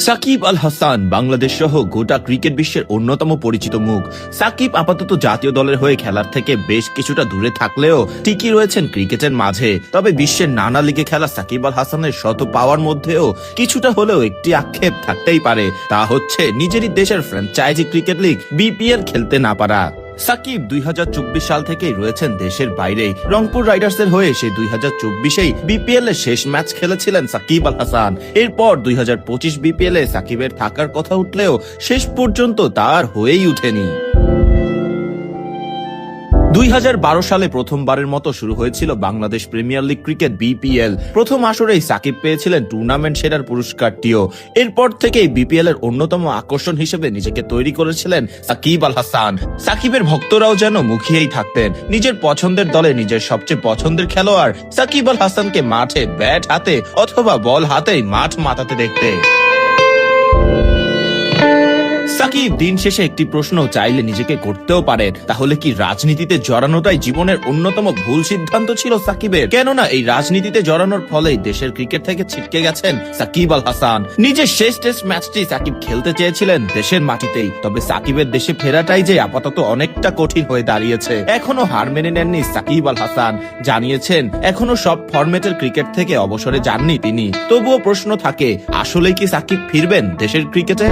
সাকিব আল হাসান বাংলাদেশ সহ গোটা ক্রিকেট বিশ্বের অন্যতম পরিচিত মুখ। সাকিব আপাতত জাতীয় দলের হয়ে খেলার থেকে বেশ কিছুটা দূরে থাকলেও টিকি রয়েছেন ক্রিকেটের মাঝে। তবে বিশ্বের নানা লিগে খেলা সাকিব আল হাসানের শত পাওয়ার মধ্যেও কিছুটা হলেও একটি আক্ষেপ থাকতেই পারে। তা হচ্ছে নিজেরই দেশের ফ্র্যাঞ্চাইজি ক্রিকেট লিগ, বিপিএল খেলতে না পারা। সাকিব দুই হাজার চব্বিশ সাল থেকেই রয়েছেন দেশের বাইরেই। রংপুর রাইডার্সের হয়ে সে দুই হাজার চব্বিশেই বিপিএল এর শেষ ম্যাচ খেলেছিলেন সাকিব আল হাসান। এরপর দুই হাজার পঁচিশ বিপিএল এ সাকিবের থাকার কথা উঠলেও শেষ পর্যন্ত তার হয়েই উঠেনি দুই হাজার বারো সালে প্রথমবারের মতো শুরু হয়েছিল Bangladesh premier league cricket BPL. প্রথম আসরেই সাকিব পেয়েছিলেন টুর্নামেন্ট সেরার পুরস্কারটিও। এরপর থেকেই বিপিএল এর অন্যতম আকর্ষণ হিসেবে নিজেকে তৈরি করেছিলেন সাকিব আল হাসান। সাকিবের ভক্তরাও যেন মুখিয়েই থাকতেন। নিজের পছন্দের দলে নিজের সবচেয়ে পছন্দের খেলোয়াড় সাকিব আল হাসানকে মাঠে ব্যাট হাতে অথবা বল হাতেই মাঠ মাতাতে দেখতে সাকিব দিন শেষে একটি প্রশ্ন চাইলে নিজেকে করতেও পারেন তাহলে কি রাজনীতিতে জড়ানোটাই জীবনের অন্যতম ভুল সিদ্ধান্ত ছিল সাকিবের? কেননা এই রাজনীতিতে জড়ানোর ফলেই দেশের ক্রিকেট থেকে ছিটকে গেছেন সাকিব আল হাসান। নিজের শেষ টেস্ট ম্যাচটি সাকিব খেলতে চেয়েছিলেন দেশের মাটিতেই। তবে সাকিবের দেশে ফেরাটাই যে আপাতত অনেকটা কঠিন হয়ে দাঁড়িয়েছে। এখনও হার মেনে নেননি সাকিব আল হাসান। জানিয়েছেন, এখনও সব ফরম্যাটের ক্রিকেট থেকে অবসরে যাননি তিনি। তবুও প্রশ্ন থাকে, আসলেই কি সাকিব ফিরবেন দেশের ক্রিকেটে?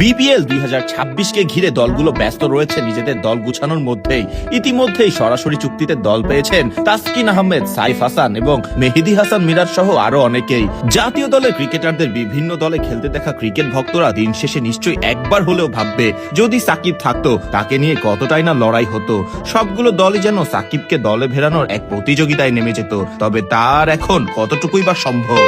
বিপিএল দুই হাজার ছাব্বিশকে ঘিরে দলগুলো ব্যস্ত রয়েছে। নিজেদের দল গুছানোর মধ্যেই ইতিমধ্যেই সরাসরি চুক্তিতে দল পেয়েছেন তাসকিন আহমেদ, সাইফ হাসান এবং মেহেদি হাসান মিরাজ সহ আরও অনেকেই। জাতীয় দলের ক্রিকেটারদের বিভিন্ন দলে খেলতে দেখা ক্রিকেট ভক্তরা দিন শেষে নিশ্চয়ই একবার হলেও ভাববে, যদি সাকিব থাকতো, তাকে নিয়ে কতটাই না লড়াই হতো। সবগুলো দলই যেন সাকিবকে দলে ভেড়ানোর এক প্রতিযোগিতায় নেমে যেত, তবে তার এখন কতটুকুই বা সম্ভব?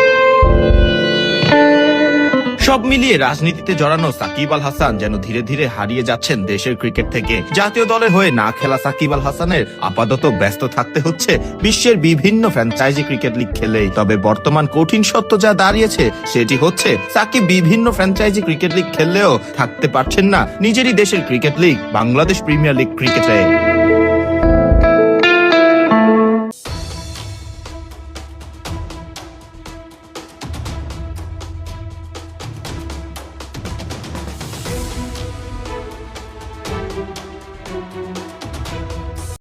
সব মিলিয়ে রাজনীতিতে জড়ানো সাকিব আল হাসান যেন ধীরে ধীরে হারিয়ে যাচ্ছেন দেশের ক্রিকেট থেকে। জাতীয় দলের হয়ে না খেলা সাকিব আল হাসানের আপাতত ব্যস্ত থাকতে হচ্ছে বিশ্বের বিভিন্ন ফ্র্যাঞ্চাইজি ক্রিকেট লিগ খেলেই। তবে বর্তমান কঠিন সত্য যা দাঁড়িয়েছে, সেটি হচ্ছে সাকিব বিভিন্ন ফ্র্যাঞ্চাইজি ক্রিকেট লিগ খেললেও থাকতে পারছেন না নিজেরই দেশের cricket league Bangladesh premier league ক্রিকেটে